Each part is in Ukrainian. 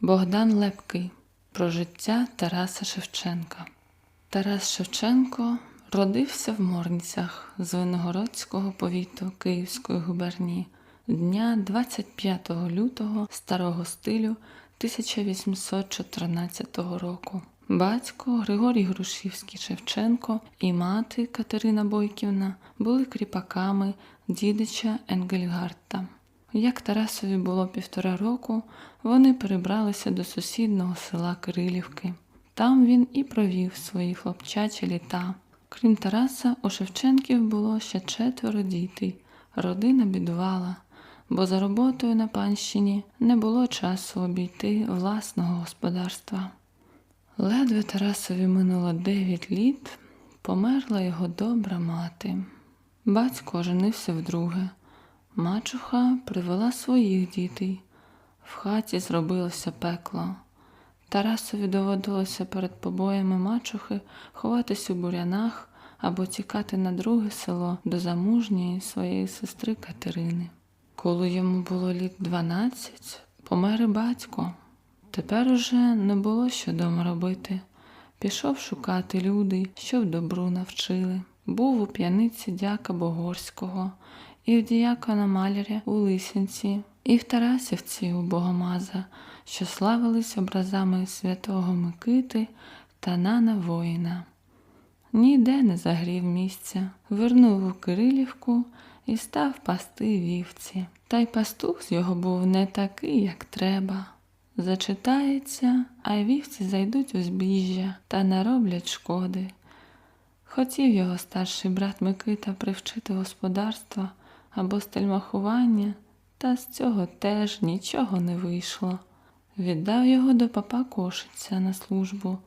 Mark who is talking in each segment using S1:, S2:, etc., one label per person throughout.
S1: Богдан Лепкий про життя Тараса Шевченка. Тарас Шевченко родився в Морницях Звенигородського повіту Київської губернії дня 25 лютого старого стилю 1814 року. Батько Григорій Грушівський Шевченко і мати Катерина Бойківна були кріпаками дідича Енгельгарта. Як Тарасові було півтора року, вони перебралися до сусіднього села Кирилівки. Там він і провів свої хлопчачі літа. Крім Тараса, у Шевченків було ще четверо дітей. Родина бідувала, бо за роботою на панщині не було часу обійти власного господарства. Ледве Тарасові минуло дев'ять літ, померла його добра мати. Батько оженився вдруге. Мачуха привела своїх дітей. В хаті зробилося пекло. Тарасові доводилося перед побоями мачухи ховатись у бурянах або тікати на друге село до замужньої своєї сестри Катерини. Коли йому було літ дванадцять, помер і батько. Тепер уже не було що дома робити. Пішов шукати люди, що в добру навчили. Був у п'яниці дяка Богорського, і в діякона маляря у Лисянці, і в Тарасівці у Богомаза, що славились образами святого Микити та Нана воїна. Ніде не загрів місця, вернув у Кирилівку і став пасти вівці. Та й пастух з його був не такий, як треба. Зачитається, а й вівці зайдуть у збіжжя та нароблять шкоди. Хотів його старший брат Микита привчити господарства або стельмахування, та з цього теж нічого не вийшло. Віддав його до папа Кошиця на службу.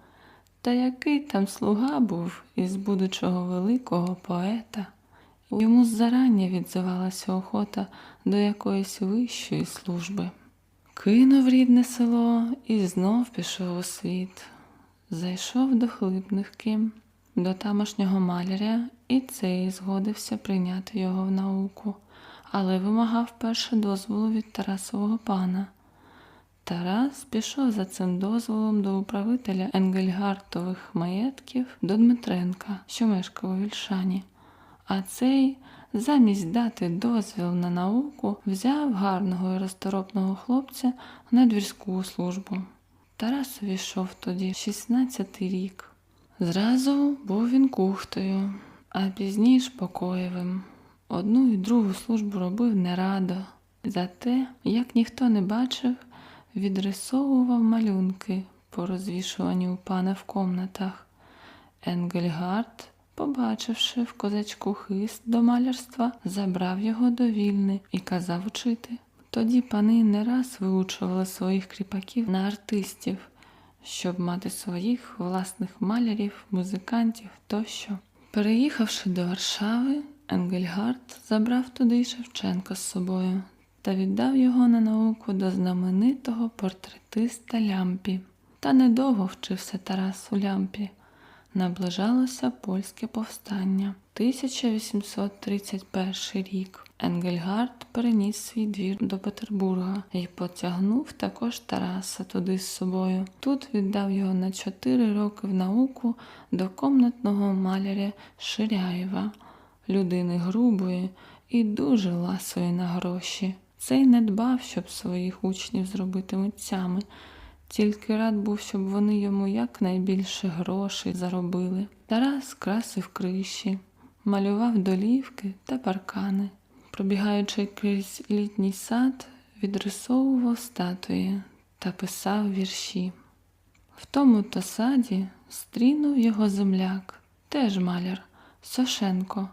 S1: Та який там слуга був із будучого великого поета. Йому зарання відзивалася охота до якоїсь вищої служби. Кинув рідне село і знов пішов у світ. Зайшов до Хлипнивки, до тамошнього маляря, і цей згодився прийняти його в науку, але вимагав перше дозволу від Тарасового пана. Тарас пішов за цим дозволом до управителя Енгельгартових маєтків до Дмитренка, що мешкав у Вільшані. А цей, замість дати дозвіл на науку, взяв гарного і розторопного хлопця на двірську службу. Тарас увійшов тоді 16-й рік. Зразу був він кухтою, а пізніше покоєвим. Одну і другу службу робив нерадо. Зате, як ніхто не бачив, відрисовував малюнки, порозвішувані у пана в комнатах. Енгельгард, побачивши в козачку хист до малярства, забрав його до вільни і казав учити. Тоді пани не раз виучували своїх кріпаків на артистів, щоб мати своїх власних малярів, музикантів тощо. Переїхавши до Варшави, Енгельгард забрав туди Шевченка з собою та віддав його на науку до знаменитого портретиста Лямпі. Та недовго вчився Тарас у Лямпі. Наближалося польське повстання. 1831 рік. Енгельгард переніс свій двір до Петербурга і потягнув також Тараса туди з собою. Тут віддав його на чотири роки в науку до комнатного маляря Ширяєва, людини грубої і дуже ласої на гроші. Цей не дбав, щоб своїх учнів зробити митцями, тільки рад був, щоб вони йому якнайбільше грошей заробили. Тарас красив криші, малював долівки та паркани. Пробігаючи крізь літній сад, відрисовував статуї та писав вірші. В тому то саді стрінув його земляк, теж маляр, Сошенко,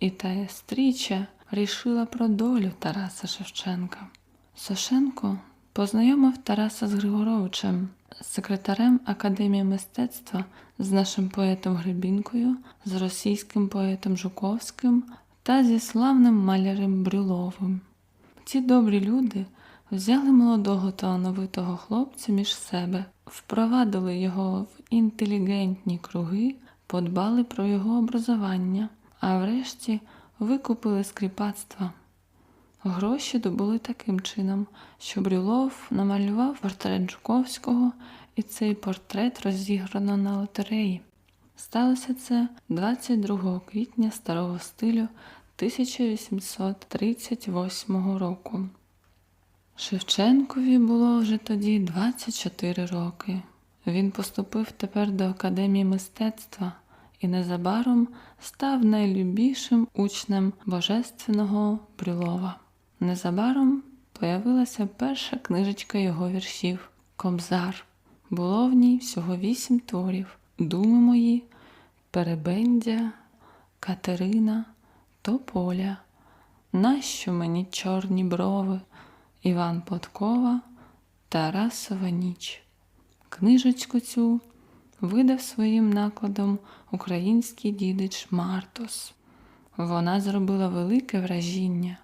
S1: і та стріча рішила про долю Тараса Шевченка. Сошенко познайомив Тараса з Григоровичем, секретарем Академії мистецтва, з нашим поетом Гребінкою, з російським поетом Жуковським та зі славним малярем Брюловим. Ці добрі люди взяли молодого талановитого хлопця між себе, впровадили його в інтелігентні круги, подбали про його образування, а врешті викупили з кріпацтва. Гроші добули таким чином, що Брюлов намалював портрет Жуковського, і цей портрет розіграно на лотереї. Сталося це 22 квітня старого стилю 1838 року. Шевченкові було вже тоді 24 роки. Він поступив тепер до Академії мистецтва і незабаром став найлюбішим учнем божественного Брюлова. Незабаром появилася перша книжечка його віршів Кобзар. Було в ній всього вісім творів: Думи мої, Перебендя, Катерина, Тополя. Нащо мені чорні брови? Іван Подкова, Тарасова ніч. Книжечку цю видав своїм накладом український дідич Мартос. Вона зробила велике вражіння.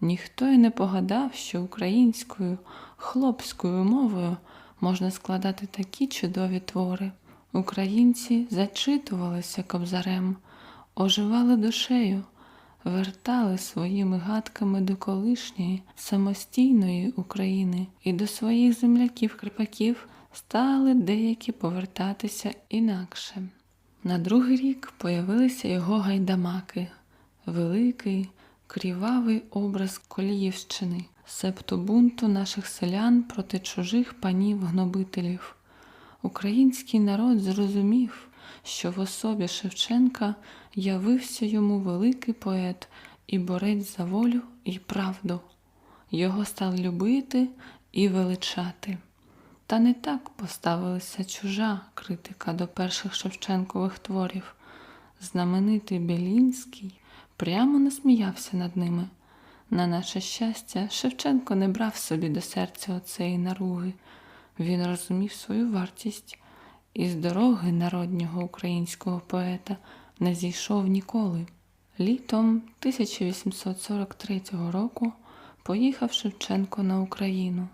S1: Ніхто й не погадав, що українською хлопською мовою можна складати такі чудові твори. Українці зачитувалися кобзарем, оживали душею, вертали своїми гадками до колишньої самостійної України і до своїх земляків-кріпаків стали деякі повертатися інакше. На другий рік появилися його гайдамаки, великий, крівавий образ Коліївщини, септо бунту наших селян проти чужих панів-гнобителів. Український народ зрозумів, що в особі Шевченка явився йому великий поет і борець за волю і правду. Його стали любити і величати. Та не так поставилася чужа критика до перших Шевченкових творів. Знаменитий Белінський прямо насміявся над ними. На наше щастя, Шевченко не брав собі до серця оцеї наруги. Він розумів свою вартість і з дороги народнього українського поета не зійшов ніколи. Літом 1843 року поїхав Шевченко на Україну,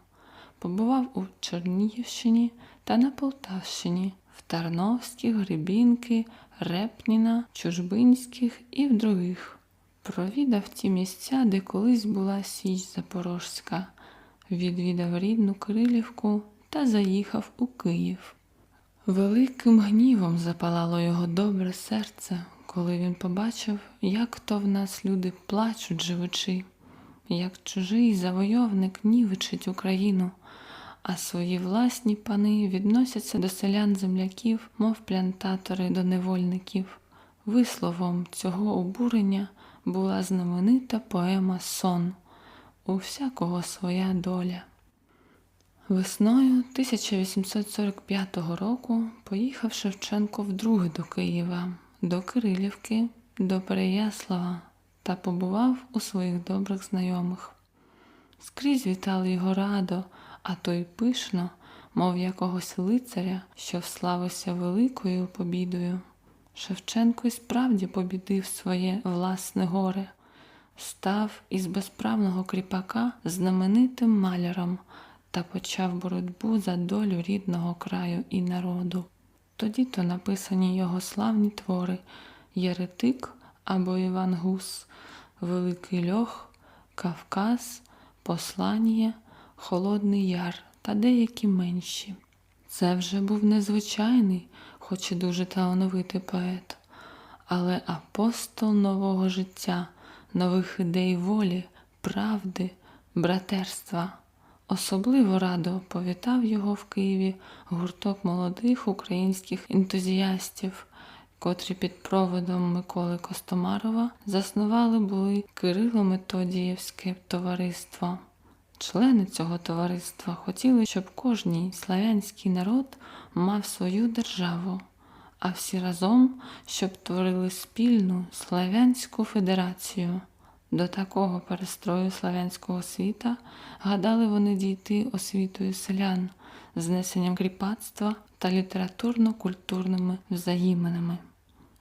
S1: побував у Чернігівщині та на Полтавщині, в Тарновських, Гребінки, Репніна, Чужбинських і в других. Провідав ті місця, де колись була Січ Запорожська, відвідав рідну Кирилівку та заїхав у Київ. Великим гнівом запалало його добре серце, коли він побачив, як то в нас люди плачуть живучи, як чужий завойовник нівичить Україну, а свої власні пани відносяться до селян земляків, мов плантатори до невольників. Висловом цього обурення була знаменита поема Сон у всякого своя доля. Весною 1845 року поїхав Шевченко вдруге до Києва, до Кирилівки, до Переяслава та побував у своїх добрих знайомих. Скрізь вітали його радо, а то й пишно, мов якогось лицаря, що вславився великою побідою. Шевченко й справді побідив своє власне горе, став із безправного кріпака знаменитим маляром та почав боротьбу за долю рідного краю і народу. Тоді то написані його славні твори Єретик або Іван Гус, Великий Льох, Кавказ, Послання, Холодний Яр та деякі менші. Це вже був незвичайний, хоч і дуже талановитий поет, але апостол нового життя, нових ідей волі, правди, братерства. Особливо радо повітав його в Києві гурток молодих українських ентузіастів, котрі під проводом Миколи Костомарова заснували були Кирило-Методіївське товариство. Члени цього товариства хотіли, щоб кожній славянський народ мав свою державу, а всі разом, щоб творили спільну славянську федерацію. До такого перестрою славянського світа гадали вони дійти освітою селян, знесенням кріпацтва та літературно-культурними взаєминами.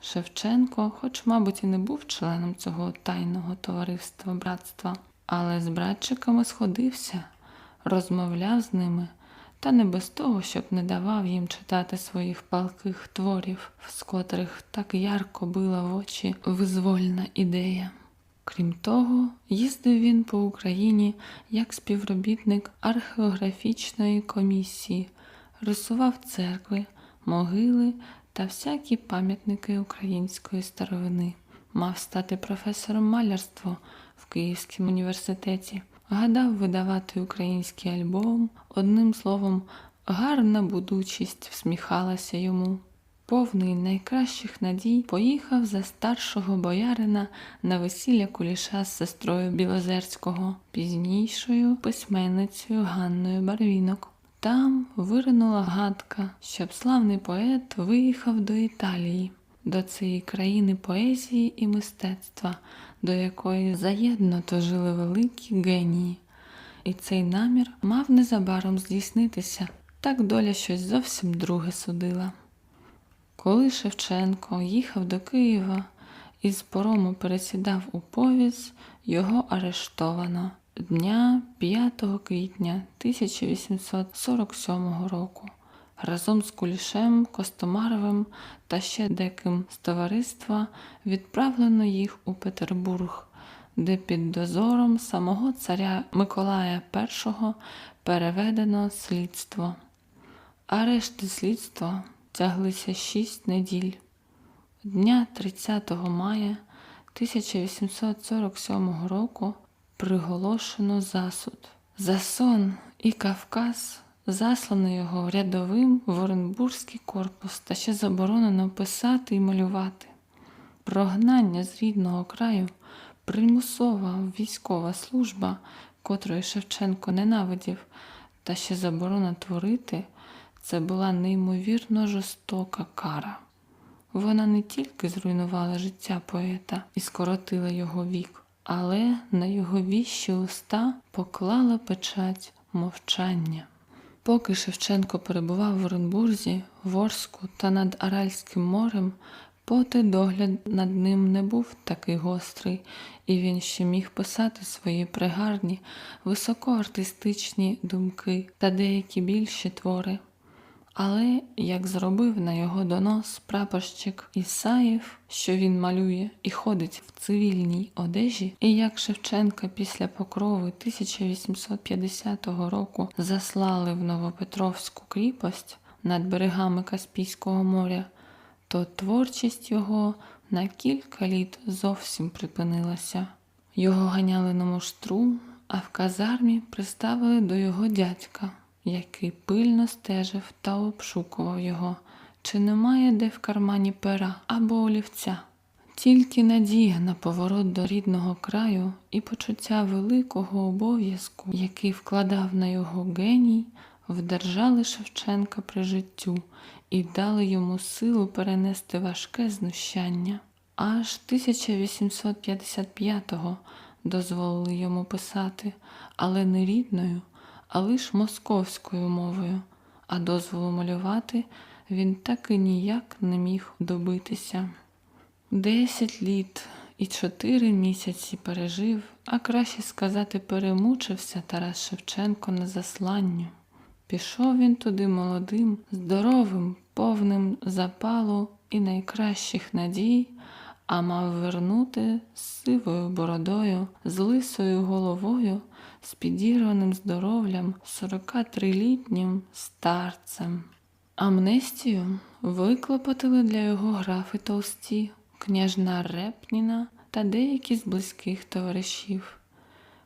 S1: Шевченко, хоч, мабуть, і не був членом цього тайного товариства братства, але з братчиками сходився, розмовляв з ними, та не без того, щоб не давав їм читати своїх палких творів, з котрих так ярко била в очі визвольна ідея. Крім того, їздив він по Україні як співробітник археографічної комісії, рисував церкви, могили та всякі пам'ятники української старовини. Мав стати професором малярства в Київському університеті, гадав видавати український альбом, одним словом, гарна будучість всміхалася йому. Повний найкращих надій поїхав за старшого боярина на весілля куліша з сестрою Білозерського, пізнішою письменницею Ганною Барвінок. Там виринула гадка, щоб славний поет виїхав до Італії, до цієї країни поезії і мистецтва, до якої заєднато жили великі генії. І цей намір мав незабаром здійснитися, так доля щось зовсім друге судила. Коли Шевченко їхав до Києва і з парому пересідав у повіз, його арештовано дня 5 квітня 1847 року. Разом з Кулішем, Костомаровим та ще деким з товариства відправлено їх у Петербург, де під дозором самого царя Миколая І переведено слідство. Арешти слідства тяглися шість неділь. Дня 30 мая 1847 року приголошено засуд. За сон і Кавказ заслано його рядовим в Оренбурзький корпус та ще заборонено писати і малювати. Прогнання з рідного краю, примусова військова служба, котрої Шевченко ненавидів, та ще заборона творити, це була неймовірно жорстока кара. Вона не тільки зруйнувала життя поета і скоротила його вік, але на його віщі уста поклала печать мовчання. Поки Шевченко перебував в Оренбурзі, Ворску та над Аральським морем, поти догляд над ним не був такий гострий, і він ще міг писати свої пригарні, високоартистичні думки та деякі більші твори. Але як зробив на його донос прапорщик Ісаєв, що він малює і ходить в цивільній одежі, і як Шевченка після покрови 1850 року заслали в Новопетровську кріпость над берегами Каспійського моря, то творчість його на кілька літ зовсім припинилася. Його ганяли на муштру, а в казармі приставили до його дядька який пильно стежив та обшукував його, чи немає де в кармані пера або олівця. Тільки надія на поворот до рідного краю і почуття великого обов'язку, який вкладав на його геній, вдержали Шевченка при життю і дали йому силу перенести важке знущання. Аж 1855-го дозволили йому писати, але не рідною, а лиш московською мовою, а дозволу малювати він так і ніяк не міг добитися. Десять літ і чотири місяці пережив, а краще сказати, перемучився Тарас Шевченко на засланню. Пішов він туди молодим, здоровим, повним запалу і найкращих надій, а мав вернути з сивою бородою, з лисою головою з підірваним здоров'ям 43-літнім старцем. Амнестію виклопотали для його графи Толсті, княжна Репніна та деякі з близьких товаришів.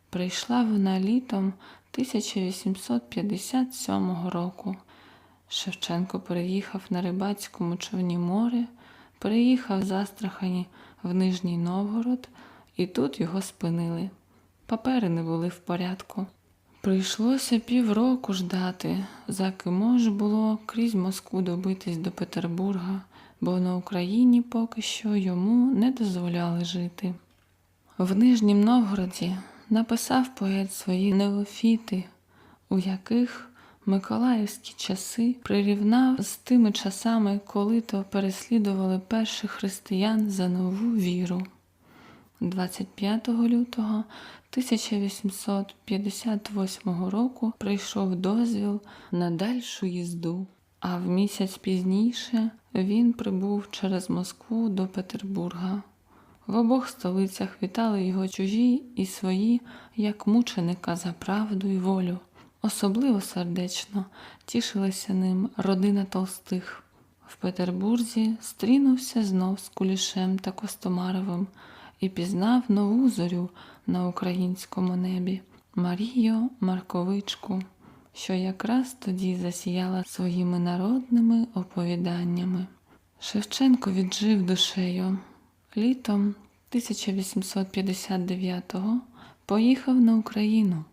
S1: Прийшла вона літом 1857 року. Шевченко переїхав на рибацькому човні море, переїхав з Астрахані в Нижній Новгород, і тут його спинили. Папери не були в порядку. Прийшлося півроку ждати, заки може було крізь Москву добитись до Петербурга, бо на Україні поки що йому не дозволяли жити. В Нижнім Новгороді написав поет свої неофіти, у яких Миколаївські часи прирівнав з тими часами, коли то переслідували перших християн за нову віру. 25 лютого 1858 року прийшов дозвіл на дальшу їзду, а в місяць пізніше він прибув через Москву до Петербурга. В обох столицях вітали його чужі і свої, як мученика за правду і волю. Особливо сердечно тішилася ним родина Толстих. В Петербурзі стрінувся знов з Кулішем та Костомаровим і пізнав нову зорю на українському небі Марію Марковичку, що якраз тоді засіяла своїми народними оповіданнями. Шевченко віджив душею. Літом 1859-го поїхав на Україну,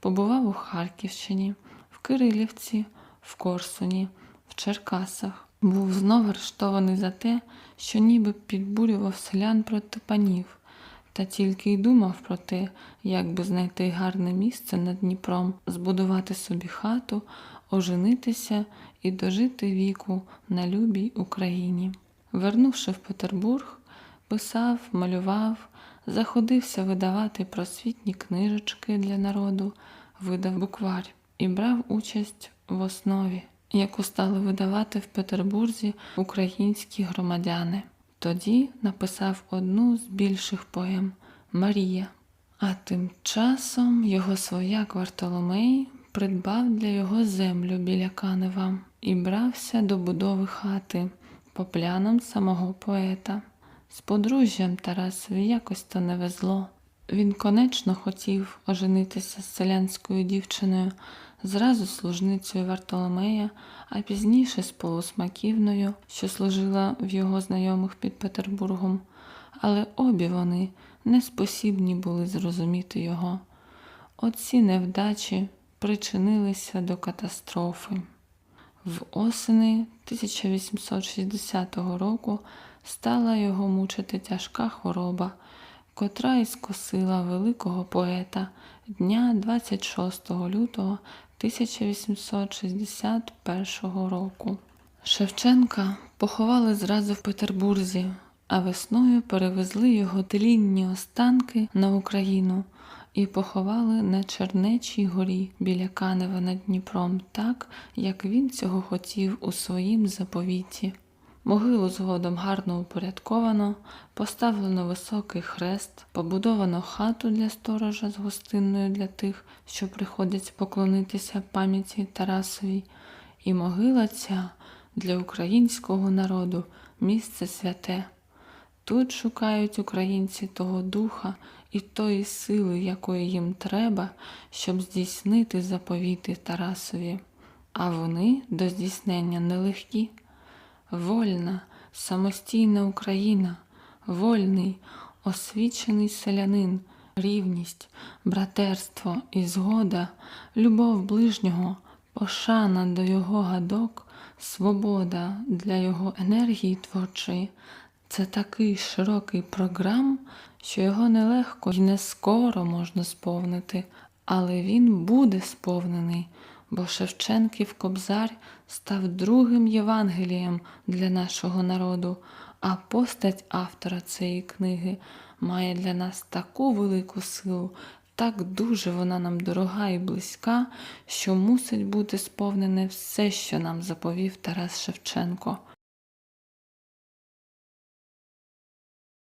S1: побував у Харківщині, в Кирилівці, в Корсуні, в Черкасах. Був знов арештований за те, що ніби підбурював селян проти панів, та тільки й думав про те, як би знайти гарне місце над Дніпром, збудувати собі хату, оженитися і дожити віку на любій Україні. Вернувши в Петербург, писав, малював, заходився видавати просвітні книжечки для народу, видав букварь і брав участь в основі, яку стали видавати в Петербурзі українські громадяни. Тоді написав одну з більших поем Марія. А тим часом його свояк Вартоломей придбав для його землю біля Канева і брався до будови хати по плянам самого поета. З подружжям Тарасові якось то не везло. Він конечно хотів оженитися з селянською дівчиною, зразу служницею Вартоломея, а пізніше з полусмаківною, що служила в його знайомих під Петербургом. Але обі вони не спосібні були зрозуміти його. Оці невдачі причинилися до катастрофи. В осени 1860 року стала його мучити тяжка хвороба, котра і скосила великого поета дня 26 лютого 1861 року. Шевченка поховали зразу в Петербурзі, а весною перевезли його тлінні останки на Україну і поховали на Чернечій горі біля Канева над Дніпром, так, як він цього хотів у своїм заповіті. Могилу згодом гарно упорядковано, поставлено високий хрест, побудовано хату для сторожа з гостинною для тих, що приходять поклонитися пам'яті Тарасовій, і могила ця для українського народу місце святе. Тут шукають українці того духа і тої сили, якої їм треба, щоб здійснити заповіти Тарасові. А вони до здійснення нелегкі. Вольна, самостійна Україна, вольний, освічений селянин, рівність, братерство і згода, любов ближнього, пошана до його гадок, свобода для його енергії творчої. Це такий широкий програм, що його нелегко і не скоро можна сповнити, але він буде сповнений, бо Шевченків Кобзар став другим Євангелієм для нашого народу, а постать автора цієї книги має для нас таку велику силу, так дуже вона нам дорога і близька, що мусить бути сповнене все, що нам заповів Тарас Шевченко.